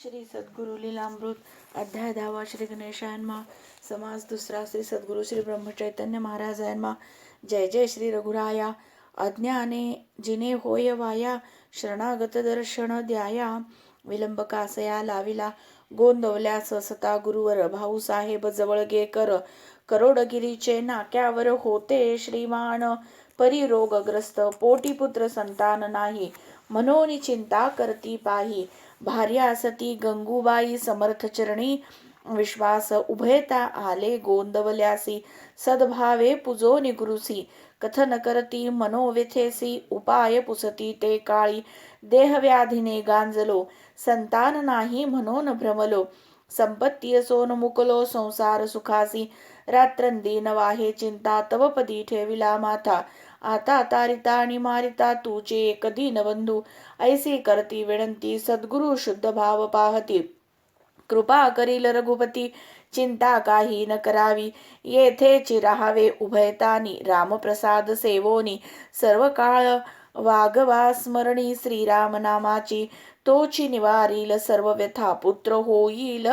श्री सद्गुरु लीलामृत अध्याय दहावा श्री गणेशायनमा समाज दुसरा श्री सद्गुरु श्री ब्रह्मचैतन्य महाराजांमा जय जय श्री रघुराया अज्ञाने जिने होय वाया शरणागत दर्शन द्याया विलंब कासया लाविला गोंदवल्या ससता गुरुवर भाऊ साहेब जवळ गे कर करोडगिरीचे नाक्यावर होते श्रीमान परी रोगग्रस्त पोटीपुत्र संतान नाही मनोनी चिंता करती पाही भार्या सती गंगूबाई समर्थचरणी विश्वास उभयता आले गोंदवल्यासी सद्भावे पुजो निगुरुसी कथन करती मनोव्यथेसी उपाय पुसती ते काळी देहव्याधिने गांजलो संतान नाही म्हणून भ्रमलो संपत्ती असोन मुकलो संसार सुखासी रात्रंदी नवाहे चिंता तवपदी ठेविला माथा आता तारिता आणि मारिता तुझे एक दीनबंधू ऐसी करती विनंती सद्गुरु शुद्ध भाव पाहती कृपा करील रघुपती चिंता काही न करावी येथेची राहावे उभयतानी रामप्रसाद सेवोनी सर्व काळ वागवा स्मरणी श्रीराम नामाची तोची निवारील सर्व व्यथा पुत्र होईल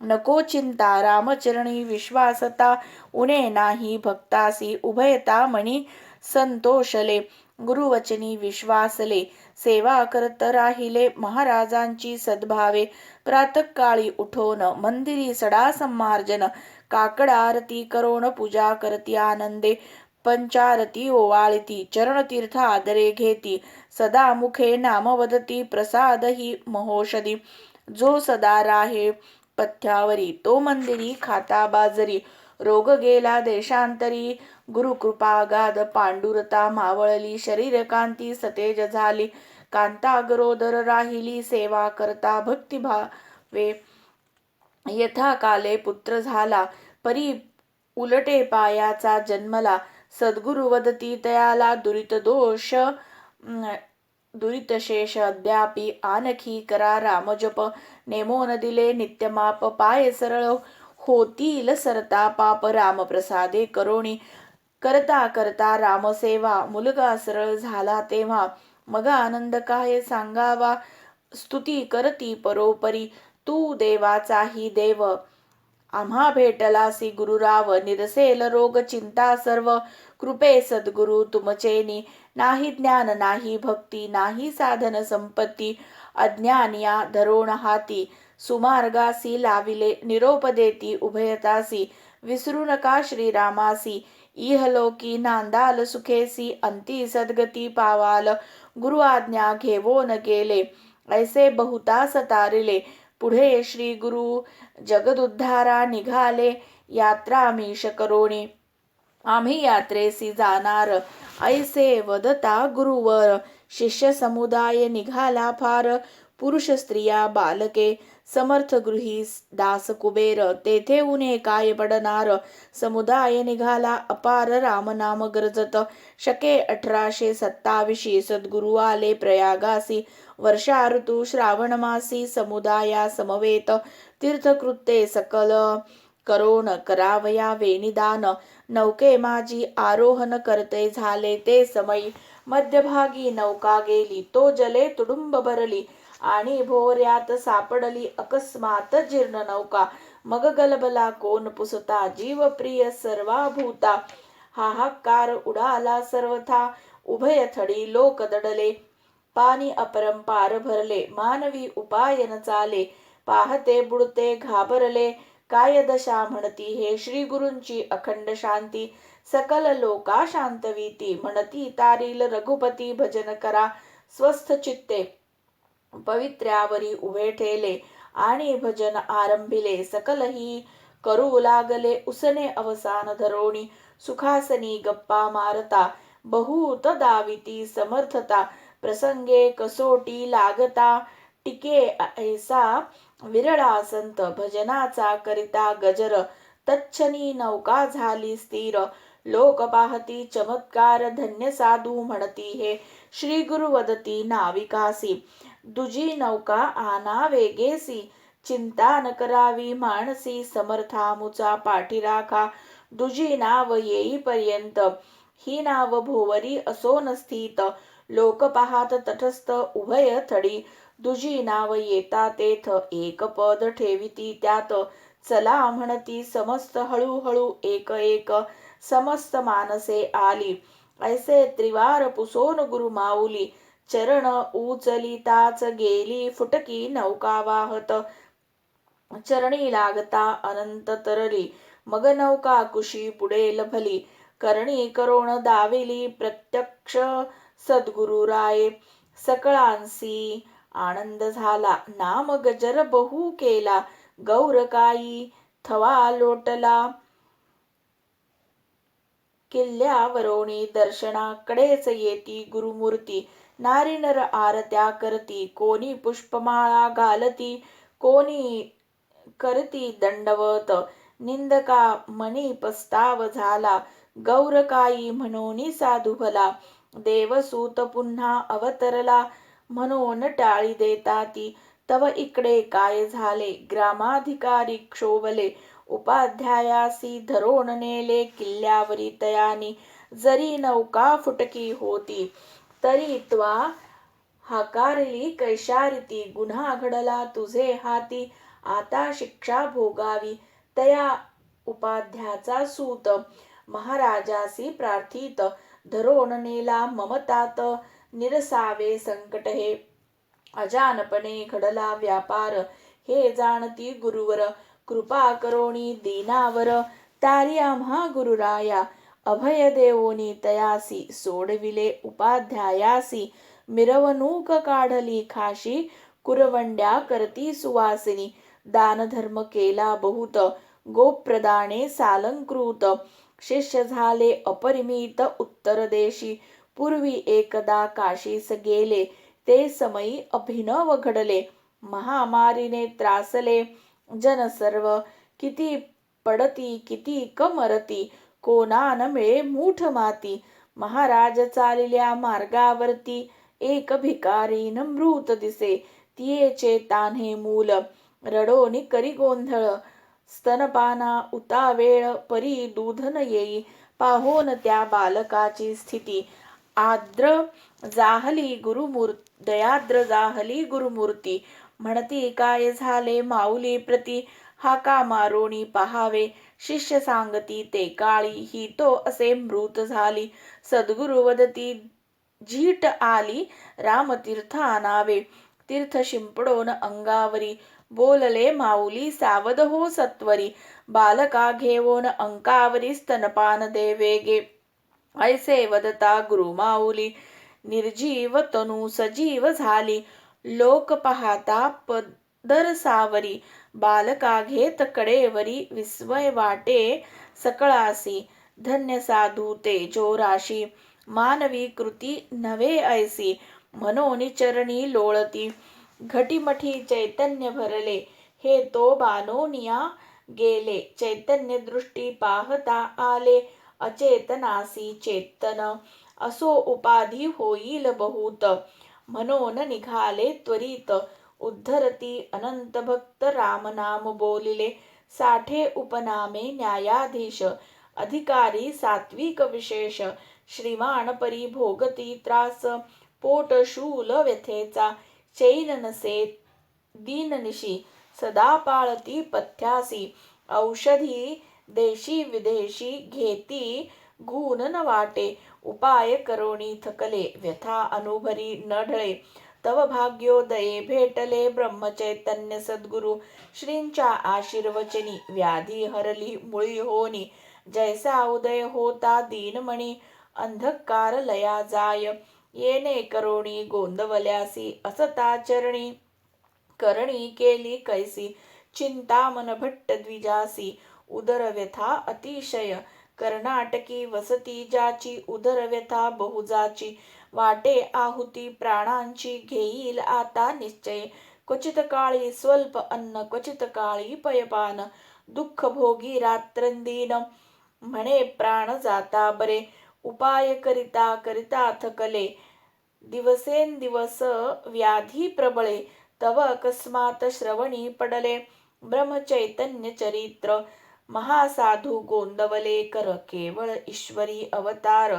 नको चिंता रामचरणी विश्वासता उणे नाही भक्तासी उभयता मणी संतोषले गुरुवचनी विश्वासले सेवा करत राहिले महाराजांची सद्भावे प्रातकाळी उठोन मंदिरी सडा संमार्जन काकड आरती करोण पूजा करती आनंदे पंचारती ओवाळती चरणतीर्थ आदरे घेती सदा मुखे नाम वदती प्रसाद ही महोषधी जो सदा राहे पथ्यावरी तो मंदिरी खाता बाजरी रोग गेला देशांतरी गुरुकृपागाध पांडुरता मावळली शरीर कांती सतेज झाली. कांता अगरोदर राहिली सेवा करता भक्तिभावे यथा काले पुत्र झाला परी उलटे पायाचा जन्मला. सद्गुरु वदती तयाला दुरित दोष दुरितशेष अद्यापी आणखी करा रामजप. न दिले नित्यमाप पाय सरळ होतील सरता पाप रामप्रसादे करोणी. करता करता रामसेवा मुलगा सरळ झाला तेव्हा मग आनंद काय सांगावा? स्तुती करती परोपरी तू देवाचाही देव. आम्हा भेटलासी गुरुराव निरसेल रोग चिंता सर्व. कृपे सद्गुरु तुमचेनी नाही ज्ञान नाही भक्ती नाही साधन संपत्ती. अज्ञानिया धरोण हाती सुमार्गासी लाविले निरोप देती उभयतासी विसरू नका श्रीरामासी इहलोकी नांदाल सुखेसी अंती सद्गती पावाल गुरु आज्ञा घेवोन गेले ऐसे बहुता सतारिले पुढे श्री गुरु जगदुद्धारा निघाले यात्रा मीश करोणी आम्ही यात्रेसी जाणार ऐसे वदता गुरुवर शिष्य समुदाय निघाला फार पुरुष स्त्रिया बालके समर्थ गृही दास कुबेर तेथे उन्हे काय पडणार? समुदाय निघाला अपार रामनाम गरजत. शके अठराशे सत्तावीशी सद्गुरु आले प्रयागासी. वर्षा ऋतू श्रावण मासी समुदाया समवेत. तीर्थकृत्ये सकल करोण करावया वेनिदान नौके माझी आरोहण करते झाले ते समयी. मध्यभागी नौका गेली तो जले तुडुंब भरली. आणि भोवऱ्यात सापडली अकस्मात जीर्ण नौका. मग गलबला कोण पुसता? जीवप्रिय सर्वा सर्वाभूता हाहाकार उडाला सर्वथा. उभय थडी लोक दडले. पाणी अपरंपार भरले. मानवी उपाय न चाले. पाहते बुडते घाबरले. काय दशा म्हणती हे? श्री गुरूंची अखंड शांती. सकल लोका शांतवीती म्हणती तारील रघुपती भजन करा. स्वस्थ चित्ते. पवित्र्यावरी उभे ठेले आणि भजन आरंभिले. सकलही करू लागले उसने अवसान धरोणी. सुखासनी गप्पा मारता बहुत दाविती समर्थता. प्रसंगे कसोटी लागता टिके ऐसा विरळा संत. भजनाचा करिता गजर तच्छनी नौका झाली स्थिर. लोक पाहती चमत्कार धन्य साधू म्हणती हे. श्री गुरु वदती नाविकासी. दुजी नौका आना वेगेसी चिंता न करावी माणसी समर्थामुचा पाठीराखा दुजी नाव येईपर्यंत. ही नाव भोवरी असो नस्थित. लोक पाहात तटस्थ उभय थडी. दुजी नाव येता तेथ. एक पद ठेविती त्यात. चला म्हणती समस्त हळूहळू एक एक. समस्त मानसे आली. ऐसे त्रिवार पुसोन गुरु माऊली. चरण उचलिताच गेली फुटकी नौका वाहत चरणी लागता अनंत तरली मग नौका कुशी पुढे लभली. करणी करोण दाविली प्रत्यक्ष सद्गुरु राय. सकळांसी आनंद झाला नाम गजर बहु केला. गौरकाई थवा लोटला. किल्ल्यावरोणी दर्शनाकडेच येती गुरुमूर्ती. नारी नर आरत्या करती कोणी पुष्पमाळा घालती कोणी करती दंडवत निंदका मनी पस्ताव झाला गौरकाई म्हणून साधू भला देवसूत पुन्हा अवतरला म्हणून टाळी देता ती तव इकडे काय झाले ग्रामाधिकारी क्षोभले उपाध्यायासी धरोण नेले किल्ल्यावरी तयानी जरी नौका फुटकी होती तरी त्वा हाकारली कैशारिती गुन्हा घडला तुझे हाती आता शिक्षा भोगावी तया उपाध्याचा सूत. महाराजासी प्रार्थित धरोण नेला ममतात निरसावे संकट हे. अजानपणे घडला व्यापार हे जाणती गुरुवर. कृपा करोणी दीनावर तारी आम्हा गुरुराया अभयदेवोनी तयासी सोडविले उपाध्यायासी मिरवणूक काढली खाशी कुरवंड्या करती सुवासिनी दानधर्म केला बहुत गोप्रदाने सालंकृत शिष्य झाले अपरिमित उत्तर देशी पूर्वी एकदा काशीस गेले ते समयी अभिनव घडले महामारीने त्रासले जन सर्व किती पडती किती कमरती कोणान मिळे मूठ माती महाराज चालल्या मार्गावरती एक भिकारी नमृत दिसे तियेचे तान्हे मूल रडोनी करी गोंधळ स्तनपाना उतावेळ परी दूधन येई पाहोन त्या बालकाची स्थिती आद्र जाहली गुरुमूर् दयाद्र जाहली गुरुमूर्ती म्हणती काय झाले माऊली प्रती हाका मारोणी पहावे शिष्य सांगती ते काळी ही तो असे मृत झाली. सद्गुरु वदती झीट आली रामतीर्थ आणावे तीर्थ शिंपडोन अंगावरी. बोलले माऊली सावध हो सत्वरी. बालका घेवोन अंकावरी स्तनपान दे वेगे. ऐसे वदता गुरु माऊली. निर्जीव तनु सजीव झाली. लोक पाहता पदर सावरी. बालका घेत कडेवरी विस्मय वाटे सकळासी धन्य साधू ते जोराशी मानवी कृती नव्हे ऐसी मनोनी चरणी लोळती घटीमठी चैतन्य भरले हे तो बानोनिया गेले चैतन्य दृष्टी पाहता आले अचेतनासी चेतन असो उपाधी होईल बहुत म्हणून निघाले त्वरित उद्धरती अनंत भक्त रामनाम बोलिले साठे उपनामे न्यायाधीश अधिकारी सात्विक विशेष श्रीमान परी भोगती त्रास पोट शूल व्यथेचा चैन नसे दीननिशी सदा पाळती पथ्यासी औषधी देशी विदेशी घेती गुण न वाटे उपाय करोणी थकले व्यथा अनुभरी न ढळे तव भाग्योदये भेटले ब्रह्मचैतन्य सद्गुरु. श्रींच्या आशीर्वचनी व्याधी हरली मुळी होनी. जैसा उदय होता दीनमणी अंधकार लया जाय. येणे करोणी गोंदवल्यासी असता चरणी. करणी केली कैसी चिंता भट्ट द्विजासी. उदर व्यथा अतिशय. कर्नाटकी वसती ज्याची उदर व्यथा बहुजाची. वाटे आहुती प्राणांची घेईल आता निश्चय. क्वचित काळी स्वल्प अन्न क्वचित काळी पयपान. दुःख भोगी रात्रंदीन. म्हणे प्राण जाता बरे. उपाय करिता करिता थकले दिवसेंदिवस व्याधी प्रबळे. तव अकस्मात श्रवणी पडले. ब्रह्मचैतन्य चरित्र. महासाधू गोंदवले कर केवळ ईश्वरी अवतार.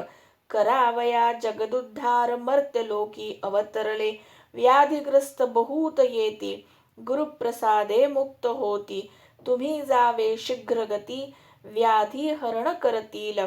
करावया जगदुद्धार मर्त्यलोकी अवतरले. व्याधिग्रस्त बहुत येती गुरुप्रसादे मुक्त होती. तुम्ही जावे शीघ्रगती व्याधी हरण करतील.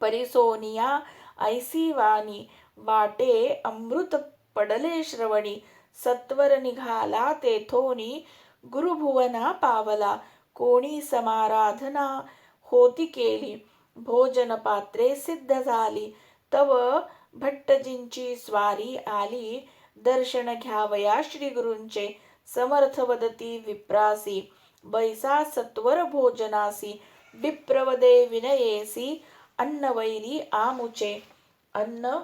परिसोनिया ऐसी वाणी वाटे अमृत पडले श्रवणी. सत्वर निघाला तेथोनी गुरुभुवना पावला. कोणी समाराधना होती केली. भोजन पात्रे सिद्ध झाली. तव भट्टजींची स्वारी आली. दर्शन घ्यावया श्री गुरूंचे समर्थ वदती विप्रासी. बैसा सत्वर भोजनासी. विप्रवदे विनयेसी. अन्न वैरी आमुचे. अन्न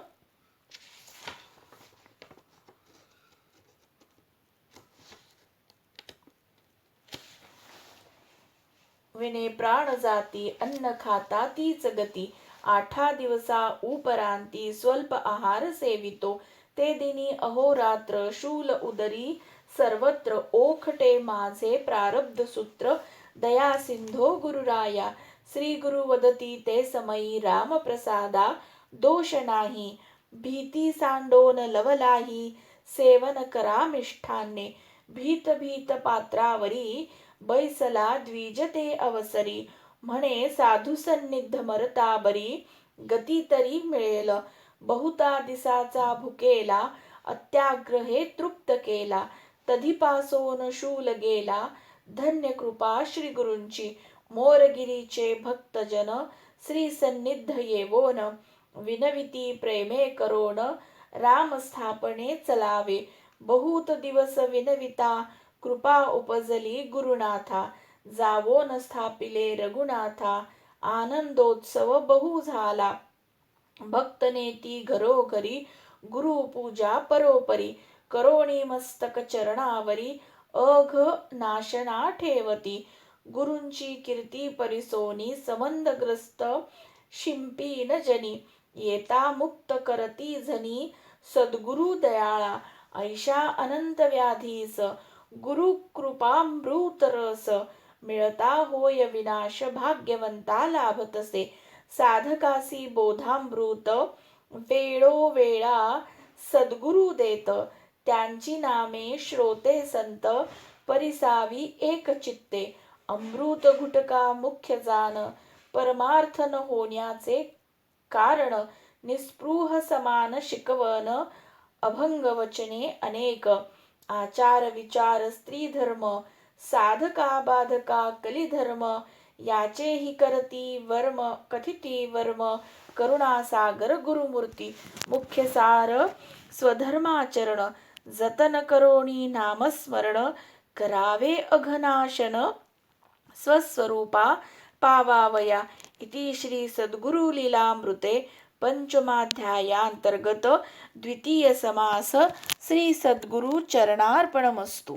विने प्राण जाती अन्न खाता तीच गती. आठा दिवसा उपरांती स्वल्प आहार सेवितो. ते दिनी अहोरात्र शूल उदरी. सर्वत्र ओखटे माझे प्रारब्ध सूत्र. दया सिंधो गुरुराया. श्री गुरु वदती ते समयी राम प्रसादा दोष नाही. भीती सांडोन लवलाही. सेवन करामिष्ठान्ने भीत भीत पात्रावरी. बैसला द्विजते अवसरी. म्हणे साधू सन्निध मरता बरी गती तरी मिळेल. बहुता दिसाचा भुकेला अत्याग्रहे तृप्त केला. तधीपासोन शूल गेला धन्य कृपा श्री गुरूंची मोरगिरीचे भक्तजन श्री सन्निध येवोन. विनविती प्रेमे करोन राम स्थापने चलावे. बहुत दिवस विनविता कृपा उपजली गुरुनाथा जावोन स्थापिले रघुनाथा आनंदोत्सव बहु झाला. भक्तनेती घरोघरी गुरुपूजा परोपरी करोणी मस्तक चरणावरी अघ नाशना ठेवती. गुरूंची कीर्ती परिसोनी संबंधग्रस्त शिंपीन जनी येता मुक्त करती झनी सद्गुरु दयाळा ऐशा अनंत व्याधीस गुरु कृपामृत रस मिळता होय विनाश भाग्यवंता लाभतसे. साधकासी बोधामृत वेळोवेळा सद्गुरु देत त्यांची नामे श्रोते संत परिसावी एक चित्ते. अमृत घुटका मुख्य जान परमार्थ न होण्याचे कारण निस्पृह समान शिकवण अभंग वचने अनेक. आचार विचार स्त्री धर्म साधका बाधका कलिधर्म याचेही करती वर्म कथिती वर्म करुणासागर गुरुमूर्ती मुख्य सार स्वधर्माचरण जतन करोणी नामस्मरण करावे अघनाशन स्वस्वरूपा पावावया इति श्री सद्गुरु लीलामृते पंचमाध्यायांतर्गत द्वितीय समास श्री सद्गुरु चरणार्पणमस्तु.